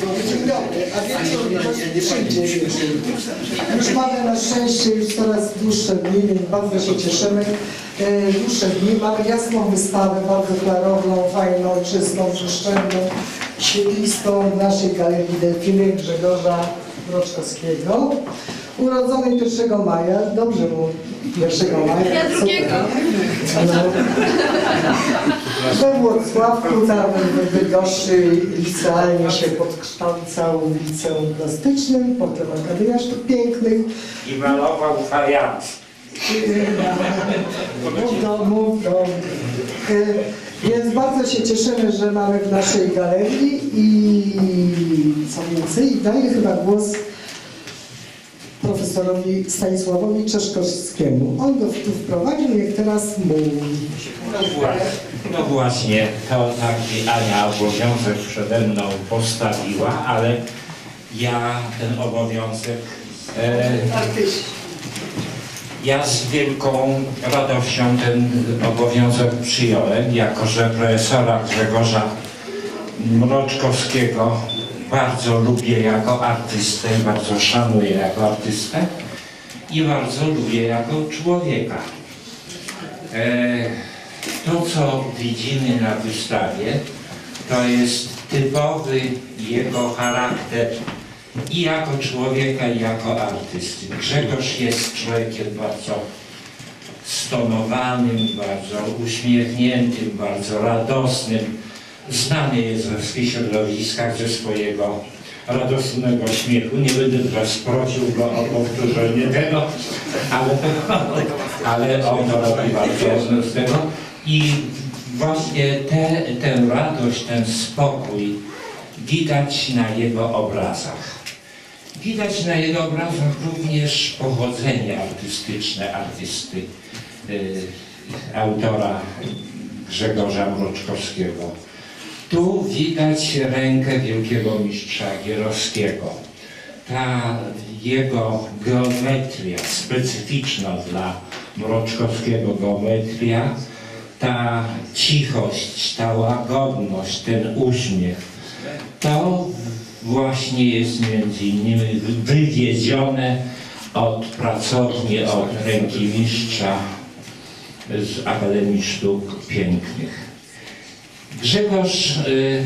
Dzień dobry, a wieczór przyjdzie wieczór. Już mamy na szczęście już coraz dłuższe dni, więc bardzo się cieszymy. E, Dłuższe dni, mamy jasną wystawę, bardzo klarowną, fajną, czystą, przestrzenną, świetlistą w naszej galerii Delfiny Grzegorza Mroczkowskiego. Urodzony 1 maja, dobrze mu 1 maja. Jackiego. No. We Włocławku tam w Bydgoszczy licealnie się podkształcał w liceum plastycznym, potem Akademia Sztuk Pięknych. i malował fajans. Mów do, mów do. E, Więc bardzo się cieszymy, że mamy w naszej galerii i co więcej, daję chyba głos profesorowi Stanisławowi Czeszkowskiemu. On go tu wprowadził, niech teraz mówi. No właśnie, no właśnie, to Ania obowiązek przede mną postawiła, ale ja ten obowiązek, e, ja z wielką radością ten obowiązek przyjąłem, jako że profesora Grzegorza Mroczkowskiego bardzo lubię jako artystę, bardzo szanuję jako artystę i bardzo lubię jako człowieka. E, to, co widzimy na wystawie, to jest typowy jego charakter i jako człowieka, i jako artysty. Grzegorz jest człowiekiem bardzo stonowanym, bardzo uśmiechniętym, bardzo radosnym. Znany jest we wszystkich środowiskach ze swojego radosnego śmiechu. Nie będę teraz prosił go o powtórzenie tego, ale, ale on robi bardzo z tego. I właśnie te, tę radość, ten spokój widać na jego obrazach. Widać na jego obrazach również pochodzenie artystyczne artysty, y, autora Grzegorza Mroczkowskiego. Tu widać rękę wielkiego mistrza Gierowskiego. Ta jego geometria, specyficzna dla Mroczkowskiego geometria, ta cichość, ta łagodność, ten uśmiech, to właśnie jest między innymi wywiezione od pracowni, od ręki mistrza z Akademii Sztuk Pięknych. Grzegorz y,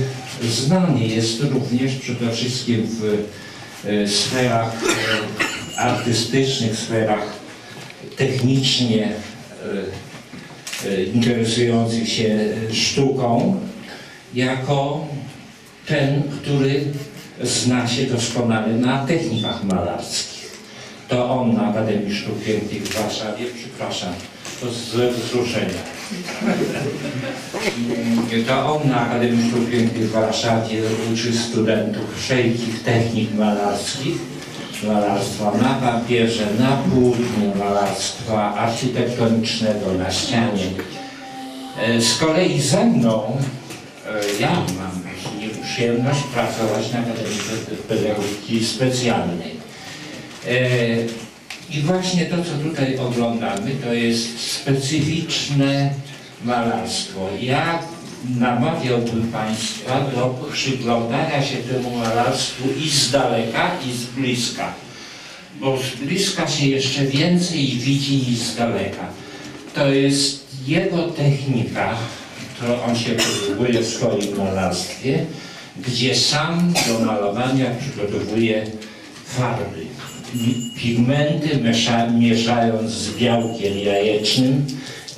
znany jest również przede wszystkim w y, sferach y, artystycznych, sferach technicznie interesujących się sztuką, jako ten, który zna się doskonale na technikach malarskich. To on na Akademii Sztuk Pięknych w Warszawie, przepraszam, to z wzruszenia. To on na Akademii Sztuk Pięknych w Warszawie uczy studentów wszelkich technik malarskich, malarstwa na papierze, na płótnie, malarstwa architektonicznego na ścianie. E, Z kolei ze mną e, ja mam przyjemność pracować na Akademii Pedagogiki Specjalnej. I właśnie to, co tutaj oglądamy, to jest specyficzne malarstwo. Ja namawiałbym Państwa do przyglądania się temu malarstwu i z daleka, i z bliska. Bo z bliska się jeszcze więcej widzi niż z daleka. To jest jego technika, którą on się posługuje w swoim malarstwie, gdzie sam do malowania przygotowuje farby. Pigmenty miesza, mieszając z białkiem jajecznym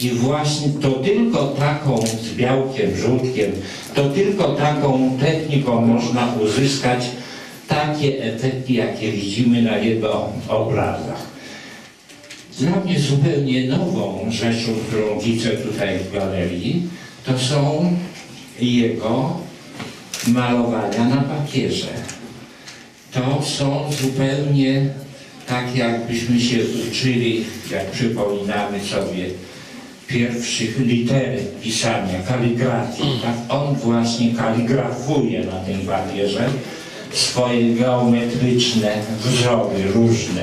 i właśnie to tylko taką z białkiem, żółtkiem, to tylko taką techniką można uzyskać takie efekty, jakie widzimy na jego obrazach. Dla mnie zupełnie nową rzeczą, którą widzę tutaj w galerii, to są jego malowania na papierze. To są zupełnie tak, jakbyśmy się uczyli, jak przypominamy sobie pierwszych literek pisania, kaligrafii. Tak? On właśnie kaligrafuje na tym papierze swoje geometryczne wzory różne.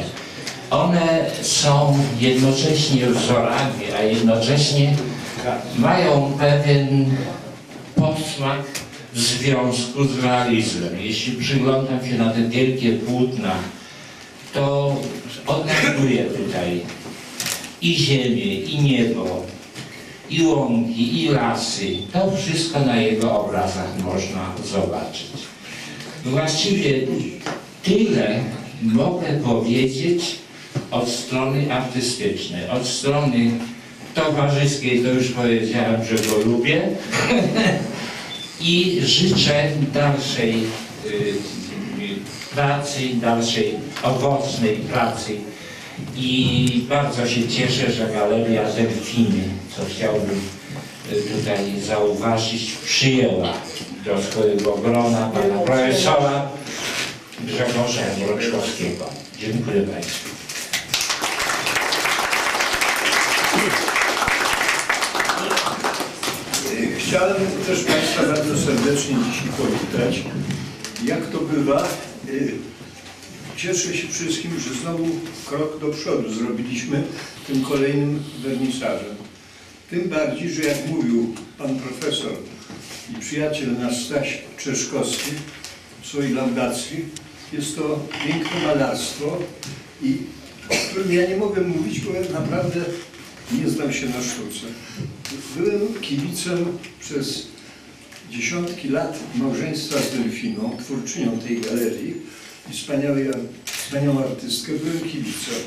One są jednocześnie wzorami, a jednocześnie mają pewien posmak w związku z realizmem. Jeśli przyglądam się na te wielkie płótna, to odnajduję tutaj i ziemię, i niebo, i łąki, i lasy. To wszystko na jego obrazach można zobaczyć. Właściwie tyle mogę powiedzieć od strony artystycznej. Od strony towarzyskiej to już powiedziałem, że go lubię i życzę dalszej y, y, pracy, dalszej owocnej pracy i bardzo się cieszę, że Galeria Delfiny, co chciałbym y, tutaj zauważyć, przyjęła do swojego grona pana profesora Grzegorza Mroczkowskiego. Dziękuję Państwu. Chciałem też Państwa bardzo serdecznie dzisiaj powitać. Jak to bywa, y, cieszę się wszystkim, że znowu krok do przodu zrobiliśmy tym kolejnym wernisażem. Tym bardziej, że jak mówił Pan Profesor i przyjaciel nasz Staś Czeszkowski w swojej laudacji, jest to piękne malarstwo i o którym ja nie mogę mówić, bo naprawdę nie znam się na sztuce. Byłem kibicem przez dziesiątki lat małżeństwa z Delfiną, twórczynią tej galerii i wspaniałej, wspaniałą artystkę, byłem kibicem.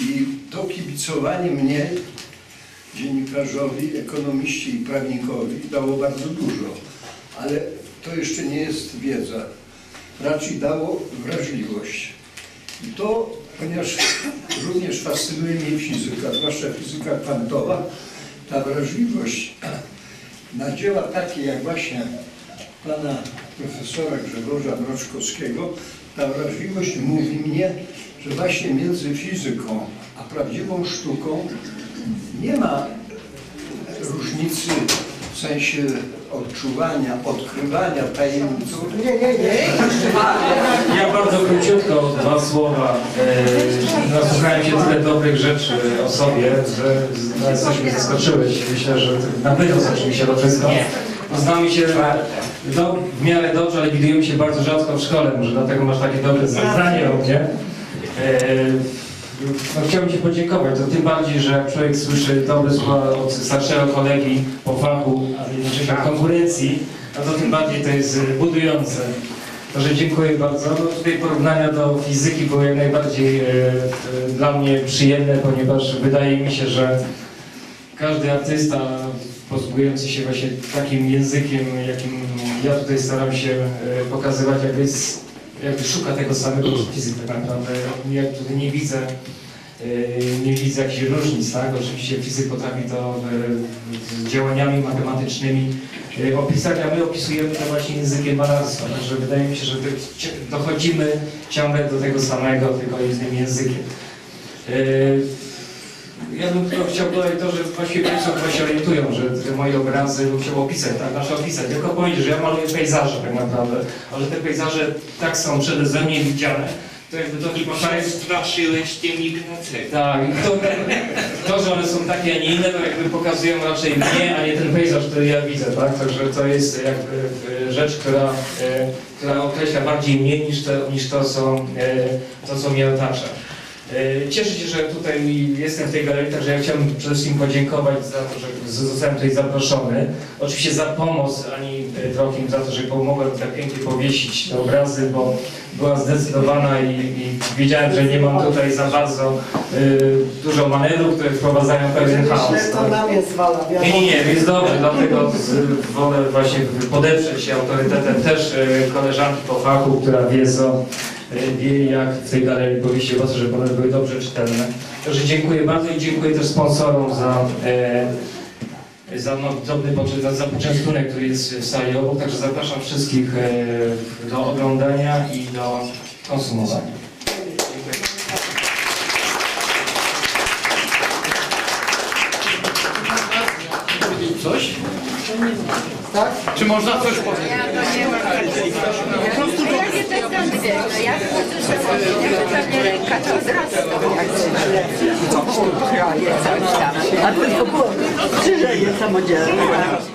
I to kibicowanie mnie, dziennikarzowi, ekonomiści i prawnikowi dało bardzo dużo. Ale to jeszcze nie jest wiedza. Raczej dało wrażliwość. I to, ponieważ również fascynuje mnie fizyka, zwłaszcza fizyka kwantowa, ta wrażliwość na dzieła takie jak właśnie pana profesora Grzegorza Mroczkowskiego, ta wrażliwość mówi mnie, że właśnie między fizyką a prawdziwą sztuką nie ma różnicy sensie odczuwania, odkrywania tajemnic. Nie, nie, nie. Ja bardzo króciutko dwa słowa. E, Nasłuchałem się tyle dobrych rzeczy o sobie, że nawet coś mnie zaskoczyłeś. Myślę, że na pewno zacznie się to wszystko. Znamy się do, w miarę dobrze, ale widujemy się bardzo rzadko w szkole. Może dlatego masz takie dobre zdanie o mnie. No, chciałbym Ci podziękować, to tym bardziej, że jak człowiek słyszy dobre słowa od starszego kolegi po fachu, a jednocześnie konkurencji, no to tym bardziej to jest y, budujące. Także dziękuję bardzo. No, tutaj porównania do fizyki były jak najbardziej e, e, dla mnie przyjemne, ponieważ wydaje mi się, że każdy artysta posługujący się właśnie takim językiem, jakim ja tutaj staram się e, pokazywać, jakby, jest, jakby szuka tego samego fizyk tak naprawdę. Ja tutaj nie widzę e, nie widzę jakichś różnic, tak? Oczywiście fizyk potrafi to z działaniami matematycznymi e, opisać, a my opisujemy to właśnie językiem malarstwa. Także wydaje mi się, że dochodzimy ciągle do tego samego, tylko innym językiem. Ja bym tylko chciał dodać to, że właściwie Państwo chyba się orientują, że te moje obrazy chciał opisać, tak, nasze opisać. Tylko powiedzieć, że ja maluję pejzaże tak naprawdę, ale te pejzaże tak są przeze mnie widziane, to jakby to chyba Przestraszyłeś tym Ignacego. tak, i to, to, że one są takie, a nie inne, to jakby pokazują raczej mnie, a nie ten pejzaż, który ja widzę, tak? Także to jest jakby e, rzecz, która, e, która określa bardziej mnie niż to, niż to, co, e, to, co mnie otacza. E, Cieszę się, że tutaj jestem w tej galerii, także ja chciałbym przede wszystkim podziękować za to, że zostałem tutaj zaproszony. Oczywiście za pomoc Ani Trochim, za to, że pomogłem tak pięknie powiesić te obrazy, bo była zdecydowana i, i wiedziałem, że nie mam tutaj za bardzo y, dużo manewrów, które wprowadzają pewien chaos. Myślę, to tak? na mnie zwala, Nie, wiadomo. nie, nie, więc dobrze, dlatego wolę właśnie podeprzeć się autorytetem też koleżanki po fachu, która wie co, wie jak w tej galerii powieści owoce, żeby one były dobrze czytelne. Także dziękuję bardzo i dziękuję też sponsorom za, e, za no, dobry za, za poczęstunek, który jest w sali obok, także zapraszam wszystkich e, do oglądania i do konsumowania. Coś? Tak? Czy można coś powiedzieć? Jakie te stacje? No jak usłyszałam, że pewnie ręka to od razu. A tylko było krzyżenie samodzielne.